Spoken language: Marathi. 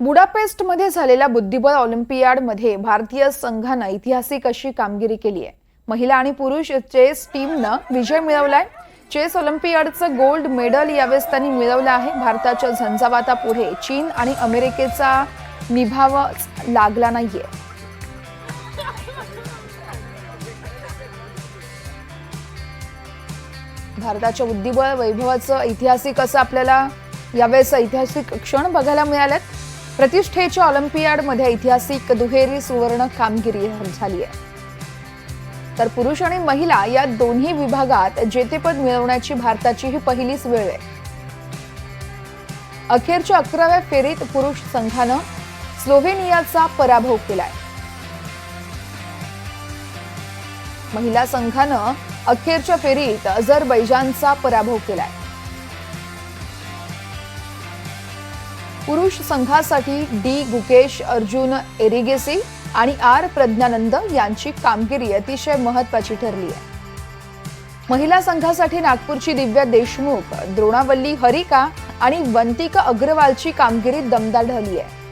बुडापेस्टमध्ये झालेल्या बुद्धिबळ ऑलिम्पियाडमध्ये भारतीय संघानं ऐतिहासिक अशी कामगिरी केली आहे. महिला आणि पुरुष चेस टीमनं विजय मिळवलाय. चेस ऑलिम्पियाडचं गोल्ड मेडल यावेळेस त्यांनी मिळवलं आहे. भारताच्या झंझावातापुढे चीन आणि अमेरिकेचा निभावच लागला नाहीये. भारताच्या बुद्धिबळ वैभवाचं ऐतिहासिक असं आपल्याला यावेळेस ऐतिहासिक क्षण बघायला मिळालेत. प्रतिष्ठेच्या ऑलिम्पियाडमध्ये ऐतिहासिक दुहेरी सुवर्ण कामगिरी झाली आहे. तर पुरुष आणि महिला या दोन्ही विभागात जेतेपद मिळवण्याची भारताची ही पहिलीच वेळ आहे. अखेरच्या अकराव्या फेरीत पुरुष संघानं स्लोव्हेनियाचा पराभव केलाय. महिला संघानं अखेरच्या फेरीत अझरबैजानचा पराभव केलाय. पुरुष संघासाठी डी. गुकेश अर्जुन एरिगेसी आणि आर. प्रज्ञानंद यांची कामगिरी अतिशय महत्वाची ठरली आहे. महिला संघासाठी नागपूरची दिव्या देशमुख द्रोणावल्ली हरिका आणि वंतिका अग्रवालची कामगिरी दमदार ठरली आहे.